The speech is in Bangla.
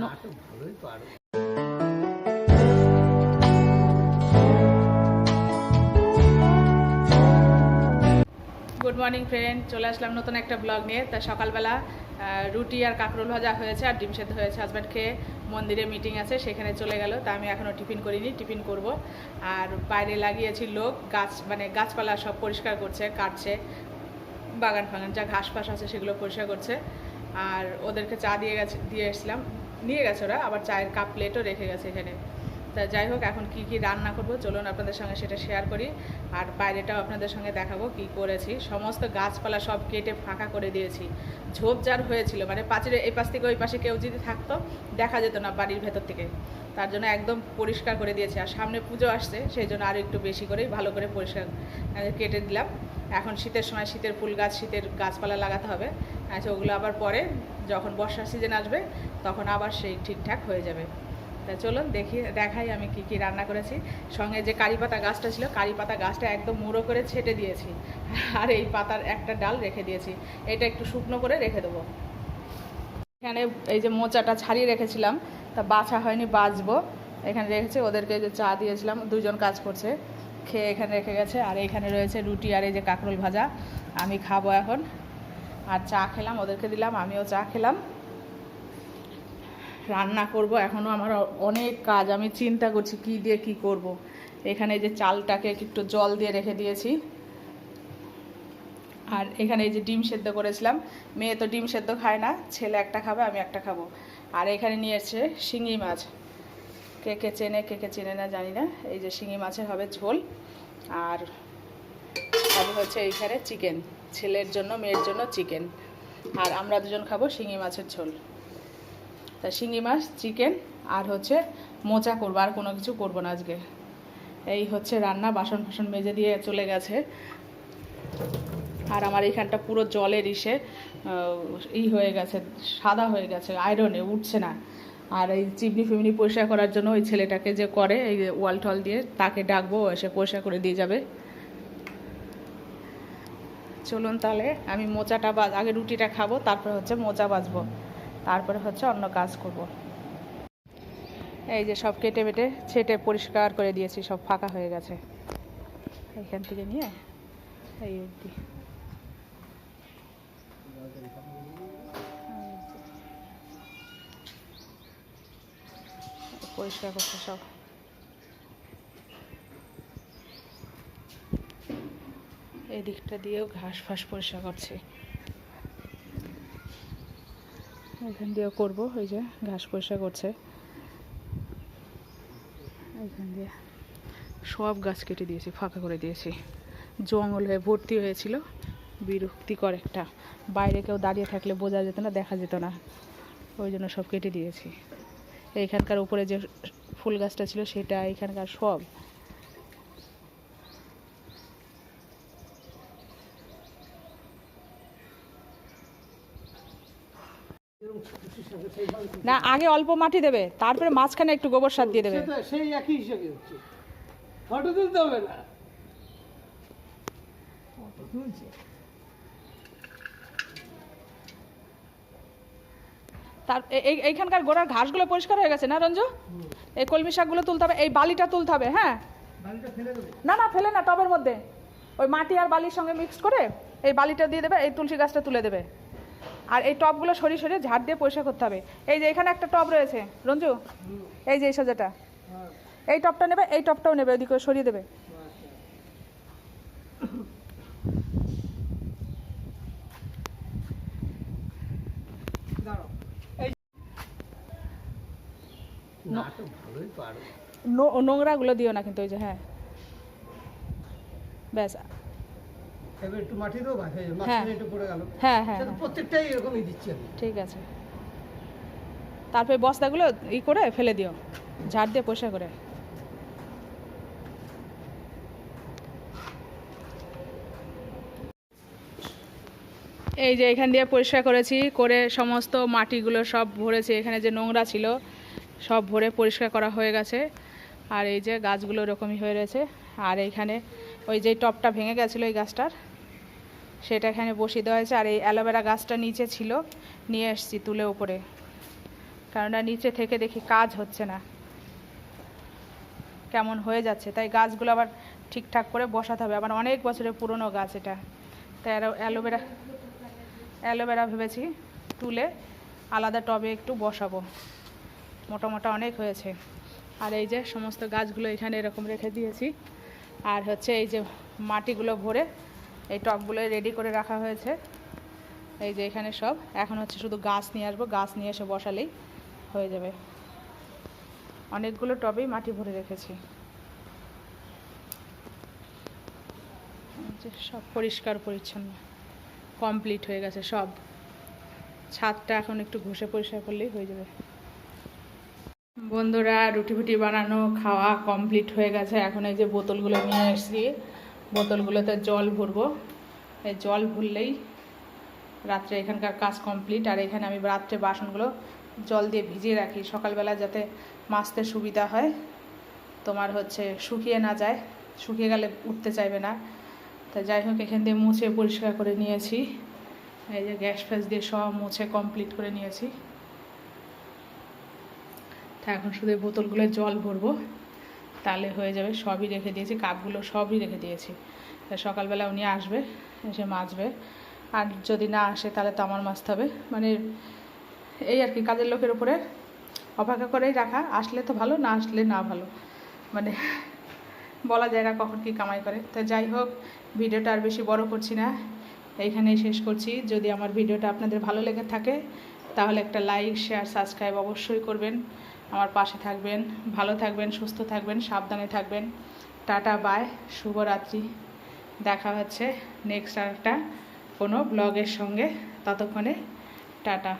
নাটক ভালোই পারো। গুড মর্নিং ফ্রেন্ড চলে আসলাম নতুন একটা ব্লগ নিয়ে। তা সকালবেলা রুটি আর কাঁকরোল ভাজা হয়েছে আর ডিম সেদ্ধ হয়েছে। হাজব্যান্ড খেয়ে মন্দিরে মিটিং আছে সেখানে চলে গেল। তা আমি এখনও টিফিন করিনি টিফিন করব। আর বাইরে লাগিয়েছি লোক গাছ মানে গাছপালা সব পরিষ্কার করছে কাটছে। বাগান ফাগান যা ঘাস ফাস আছে সেগুলো পরিষ্কার করছে। আর ওদেরকে চা দিয়ে গেছে দিয়ে এসেছিলাম। নিয়ে গেছে ওরা, আবার চায়ের কাপ প্লেটও রেখে গেছে এখানে। তা যাই হোক, এখন কি কি রান্না করব, চলুন আপনাদের সঙ্গে সেটা শেয়ার করি। আর বাইরেটাও আপনাদের সঙ্গে দেখাবো কি করেছি। সমস্ত গাছপালা সব কেটে ফাঁকা করে দিয়েছি। ঝোপঝাড় হয়েছিল মানে পাঁচের এই পাশ থেকে ওই পাশে কেউ যদি থাকতো, দেখা যেত না বাড়ির ভেতর থেকে। তার জন্য একদম পরিষ্কার করে দিয়েছি। আর সামনে পুজো আসছে, সেই জন্য আরও একটু বেশি করেই ভালো করে পরিষ্কার কেটে দিলাম। এখন শীতের সময় শীতের ফুল গাছ, শীতের গাছপালা লাগাতে হবে। আচ্ছা ওগুলো আবার পরে যখন বর্ষার সিজন আসবে, তখন আবার সেই ঠিকঠাক হয়ে যাবে। তা চলুন দেখি, দেখাই আমি কি কি রান্না করেছি। সঙ্গে যে কারি পাতা গাছটা ছিল, কারি পাতা গাছটা একদম মুড়ো করে ছেটে দিয়েছি। আর এই পাতার একটা ডাল রেখে দিয়েছি। এটা একটু শুকনো করে রেখে দেবো। এখানে এই যে মোচাটা ছাড়িয়ে রেখেছিলাম, তা বাছা হয়নি, বাছবো। এখানে রেখেছি, ওদেরকে যে চা দিয়েছিলাম, দুজন কাজ করছে। খেয়ে এখানে রেখে গেছে। আর এখানে রয়েছে রুটি আর এই যে কাঁকরোল ভাজা। আমি খাব এখন। আর চা খেলাম, ওদেরকে দিলাম, আমিও চা খেলাম। রান্না করব এখনও আমার অনেক কাজ। আমি চিন্তা করছি কি দিয়ে কি করব। এখানে যে চালটাকে একটু জল দিয়ে রেখে দিয়েছি। আর এখানে এই যে ডিম সেদ্ধ করেছিলাম। মেয়ে তো ডিম সেদ্ধ খায় না, ছেলে একটা খাবে, আমি একটা খাব। আর এখানে নিয়ে এসছে শিঙি মাছ। কে কে চেনে, কে কে চেনে না জানি না। এই যে শিঙি মাছের হবে ঝোল, আর হবে হচ্ছে এইখানে চিকেন, ছেলের জন্য, মেয়ের জন্য চিকেন। আর আমরা দুজন খাব শিঙি মাছের ঝোল। তা শিঙি মাছ, চিকেন, আর হচ্ছে মোচা করব, আর কোনো কিছু করব না আজকে। এই হচ্ছে রান্না, বাসন ফাসন মেজে দিয়ে চলে গেছে। আর আমার এইখানটা পুরো জলের ইসে ই হয়ে গেছে, সাদা হয়ে গেছে আয়রনে উঠছে না। আর এই চিমনি ফিমনি পরিষ্কার করার জন্য ওই ছেলেটাকে যে করে, এই ওয়াল টল দিয়ে তাকে ডাকবো এসে পরিষ্কার করে দিয়ে যাবে। চলুন তাহলে, আমি মোচাটা বাজ আগে রুটিটা খাব, তারপরে হচ্ছে মোচা বাজবো। তারপরে হচ্ছে অন্য কাজ করব। এই যে সব কেটে বেটে, ছেটে পরিষ্কার করে দিয়েছি, সব ফাঁকা হয়ে গেছে। এইখান থেকে নিয়ে, এই অবধি। পরিষ্কার করছে সব। এই দিকটা দিয়েও ঘাস ফাস পরিষ্কার করছে। এখান দিয়েও করব ওই যে ঘাস পরিষ্কার করছে। এখান দিয়ে সব গাছ কেটে দিয়েছি, ফাঁকা করে দিয়েছি। জঙ্গল হয়ে ভর্তি হয়েছিল, বিরক্তিকর একটা। বাইরে কেউ দাঁড়িয়ে থাকলে বোঝা যেত না, দেখা যেত না। ওই জন্য সব কেটে দিয়েছি। এইখানকার উপরে যে ফুল গাছটা ছিল সেটা এখানকার সব। না আগে অল্প মাটি দেবে তারপরে মাঝখানে একটু গোবর সার দিয়ে দেবে। সেই একই হিসাবে হচ্ছে। ফটো তুলতে হবে না। ফটো তুলছে? তার এইখানকার গোড়ার ঘাসগুলো পরিষ্কার হয়ে গেছে না রঞ্জু? এই কলমি শাকগুলো তুলতে হবে এই বালিটা তুলতে হবে হ্যাঁ? না না ফেলে না টবের মধ্যে। ওই মাটি আর বালির সঙ্গে মিক্স করে এই বালিটা দিয়ে দেবে এই তুলসী গাছটা তুলে দেবে। আর এই টবগুলো সরিয়ে সরিয়ে ঝাড় দিয়ে পরিষ্কার করতে হবে। এই যে এখানে একটা টব রয়েছে রঞ্জু? এই যে এই সাজাটা হ্যাঁ। এই টবটা নেবে এই টবটাও নেবে ওদিকে সরিয়ে দেবে দাঁড়াও এই ভালোই পারো। নোংরাগুলো দিও না কিন্তু ওই যে হ্যাঁ। ব্যাস। এবার একটু মাটি দেবো বাস হয়ে হ্যাঁ। মাঝখানে একটু পড়ে গেল। হ্যাঁ। প্রত্যেকটাই এরকমই দিচ্ছি ঠিক আছে। তারপরে বস্তাগুলো ই করে ফেলে দিও। ঝাড় দিয়ে পরিষ্কার করে। এই যে এখান দিয়ে পরিষ্কার করেছি করে সমস্ত মাটিগুলো সব ভরেছি। এখানে যে নোংরা ছিল সব ভরে পরিষ্কার করা হয়ে গেছে। আর এই যে গাছগুলো এরকমই হয়ে রয়েছে। আর এইখানে ওই যে টপটা ভেঙে গেছিল এই গাছটার, সেটা এখানে বসিয়ে দেওয়া হয়েছে। আর এই অ্যালোভেরা গাছটা নিচে ছিল, নিয়ে এসেছি তুলে উপরে। কেননা নিচে থেকে দেখি কাজ হচ্ছে না। কেমন হয়ে যাচ্ছে। তাই গাছগুলো আবার ঠিকঠাক করে বসাতে হবে। আবার অনেক বছরের পুরনো গাছ এটা। তাই অ্যালোভেরা অ্যালোভেরা ভেবেছি তুলে আলাদা টবে একটু বসাবো। মোটা মোটা অনেক হয়েছে। আর এই যে সমস্ত গাছগুলো এখানে এরকম রেখে দিয়েছি। আর হচ্ছে এই যে মাটিগুলো ভরে এই টবগুলো রেডি করে রাখা হয়েছে। এই যে এখানে সব। এখন হচ্ছে শুধু গাছ নিয়ে আসব। গাছ নিয়ে এসে বসালেই হয়ে যাবে। অনেকগুলো টবেই মাটি ভরে রেখেছি। সব পরিষ্কার পরিচ্ছন্ন। কমপ্লিট হয়ে গেছে সব। ছাদটা এখন একটু ঘষে পরিষ্কার করলেই হয়ে যাবে। বন্ধুরা, রুটি ফুটি বানানো, খাওয়া কমপ্লিট হয়ে গেছে। এখন এই যে বোতলগুলো নিয়ে এসেছি, বোতলগুলোতে জল ভরবো। এই জল ভরলেই রাত্রে এখানকার কাজ কমপ্লিট আর এখানে আমি রাত্রে বাসনগুলো জল দিয়ে ভিজিয়ে রাখি। সকালবেলা যাতে মাছতে সুবিধা হয়, তোমার হচ্ছে শুকিয়ে না যায়। শুকিয়ে গেলে উঠতে চাইবে না। তা যাই হোক, এখান দিয়ে মুছে পরিষ্কার করে নিয়েছি। এই যে গ্যাস ফ্যাস দিয়ে সব মুছে কমপ্লিট করে নিয়েছি। তা এখন শুধু বোতলগুলো জল ভরবো। তাহলে হয়ে যাবে, সবই রেখে দিয়েছি, কাপগুলো সবই রেখে দিয়েছি। তা সকালবেলা উনি আসবে, এসে মাজবে। আর যদি না আসে তাহলে তো আমার মাজতে হবে। মানে এই আর কি, কাজের লোকের উপরে অপেক্ষা করেই রাখা। আসলে তো ভালো, না আসলে না ভালো। মানে বলা যায় না কখন কি কামাই করে। তা যাই হোক, ভিডিওটা আর বেশি বড় করছি না। এইখানেই শেষ করছি। যদি আমার ভিডিওটা আপনাদের ভালো লেগে থাকে, তাহলে একটা লাইক, শেয়ার, সাবস্ক্রাইব অবশ্যই করবেন। আমার পাশে থাকবেন, ভালো থাকবেন, সুস্থ থাকবেন, সাবধানে থাকবেন। টাটা, বাই, শুভরাত্রি। দেখা হচ্ছে নেক্সট আর একটা কোনো ব্লগের সঙ্গে। ততক্ষণে টাটা।